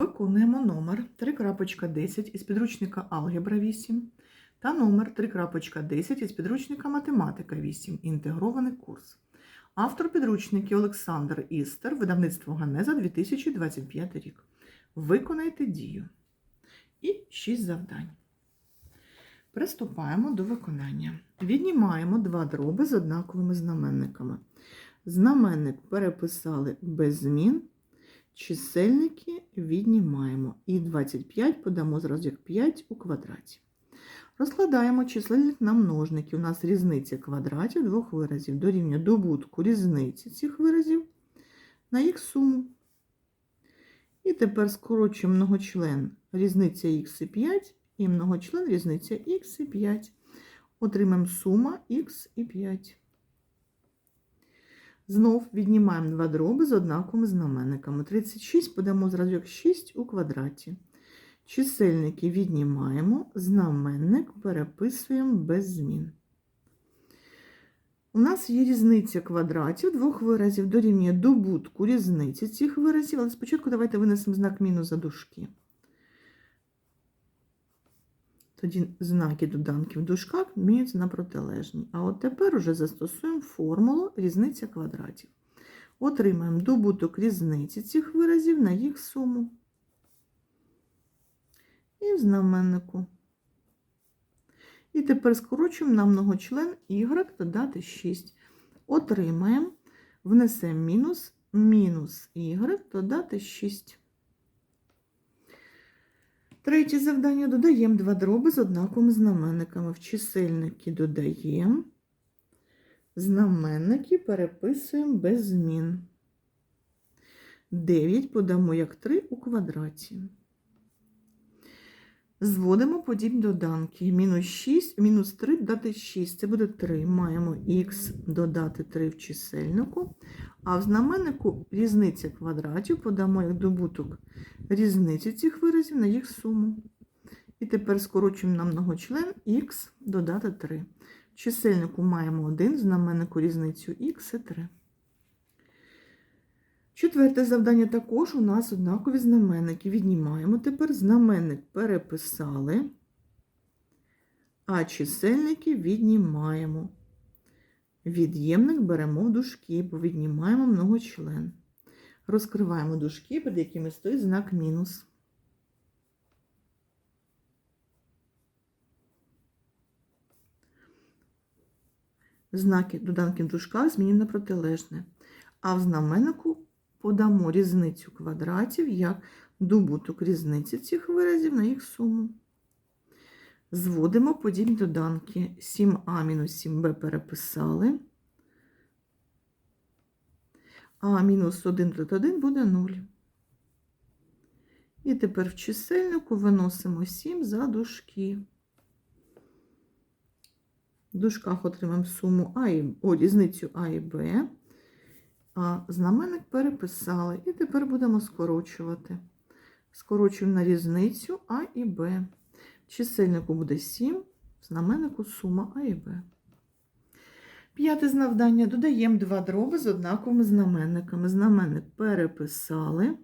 Виконуємо номер 3.10 із підручника Алгебра 8 та номер 3.10 із підручника Математика 8. Інтегрований курс. Автор підручників Олександр Істер, видавництво Ганеза 2025 рік. Виконайте дію. І 6 завдань. Приступаємо до виконання. Віднімаємо два дроби з однаковими знаменниками. Знаменник переписали без змін. Чисельники віднімаємо. І 25 подамо зразу як 5 у квадраті. Розкладаємо чисельник на множники. У нас різниця квадратів двох виразів дорівнює добутку різниці цих виразів на їх суму. І тепер скорочуємо многочлен різниця х і 5 і многочлен різниця х і 5. Отримаємо сума х і 5. Знов віднімаємо два дроби з однаковими знаменниками. 36 подамо зразу як 6 у квадраті. Чисельники віднімаємо, знаменник переписуємо без змін. У нас є різниця квадратів двох виразів дорівнює добутку різниці цих виразів, але спочатку давайте винесемо знак мінус за дужки. Тоді знаки доданків в дужках змінюються на протилежні. А от тепер уже застосуємо формулу різниця квадратів. Отримаємо добуток різниці цих виразів на їх суму. І в знаменнику. І тепер скорочуємо на многочлен y додати 6. Отримаємо, внесемо мінус, мінус y додати 6. Третє завдання додаємо два дроби з однаковими знаменниками. В чисельники додаємо, знаменники переписуємо без змін. 9 подамо як 3 у квадраті. Зводимо подібні доданки. Мінус 6, мінус 3 додати 6. Це буде 3. Маємо х додати 3 в чисельнику. А в знаменнику різниця квадратів подамо як добуток різниці цих виразів на їх суму. І тепер скорочуємо на многочлен х додати 3. В чисельнику маємо 1, в знаменнику різницю х і 3. Четверте завдання також у нас однакові знаменники. Віднімаємо тепер знаменник переписали, а чисельники віднімаємо. Від'ємник беремо в дужки, бо віднімаємо многочлен. Розкриваємо дужки, під якими стоїть знак мінус. Знаки доданки в дужках змінюємо на протилежне. А в знаменнику подамо різницю квадратів як добуток різниці цих виразів на їх суму. Зводимо подібні доданки. 7а мінус 7b переписали. А мінус 1 додати 1 буде 0. І тепер в чисельнику виносимо 7 за дужки. В дужках отримаємо суму А і о, різницю А і Б. А знаменник переписали. І тепер будемо скорочувати. Скорочуємо на різницю А і Б. Чисельнику буде 7, в знаменнику сума А і Б. П'яте завдання. Додаємо два дроби з однаковими знаменниками. Знаменник переписали,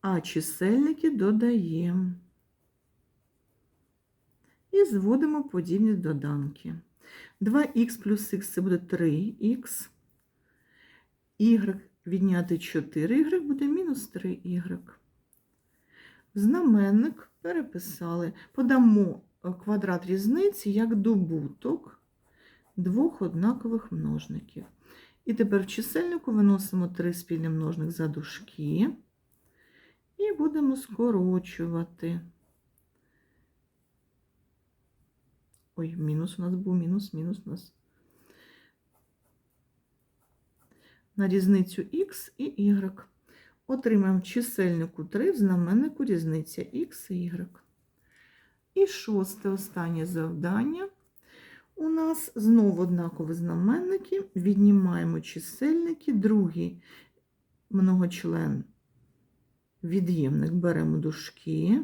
а чисельники додаємо. І зводимо подібні доданки. 2х плюс х це буде 3х. Y відняти 4y буде мінус 3y. Знаменник переписали. Подамо квадрат різниці як добуток двох однакових множників. І тепер в чисельнику виносимо 3 спільний множник за дужки і будемо скорочувати. Ой, мінус у нас був, мінус, мінус у нас. На різницю х і y. Отримаємо чисельнику 3, в знаменнику різниця х і y. І шосте останнє завдання. У нас знову однакові знаменники. Віднімаємо чисельники, другий многочлен від'ємник беремо дужки.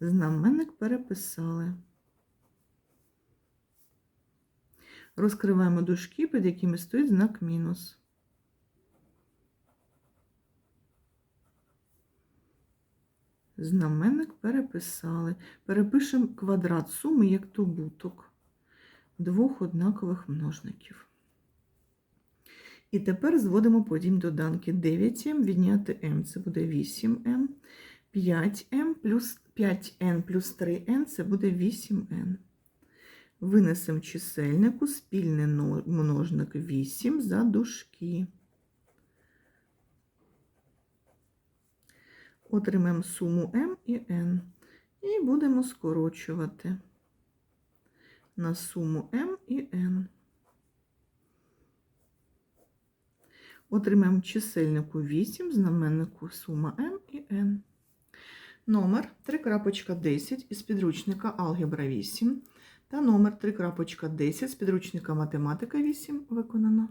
Знаменник переписали. Розкриваємо дужки, під якими стоїть знак мінус. Знаменник переписали. Перепишемо квадрат суми як добуток двох однакових множників. І тепер зводимо подім доданки. 9m відняти m це буде 8m. 5m плюс 5n плюс 3n це буде 8n. Винесемо чисельнику спільний множник 8 за дужки. Отримаємо суму m і n. І будемо скорочувати на суму m і n. Отримаємо чисельнику 8, знаменнику сума m і n. Номер 3.10 із підручника Алгебра 8 та номер 3.10 з підручника Математика 8 виконано.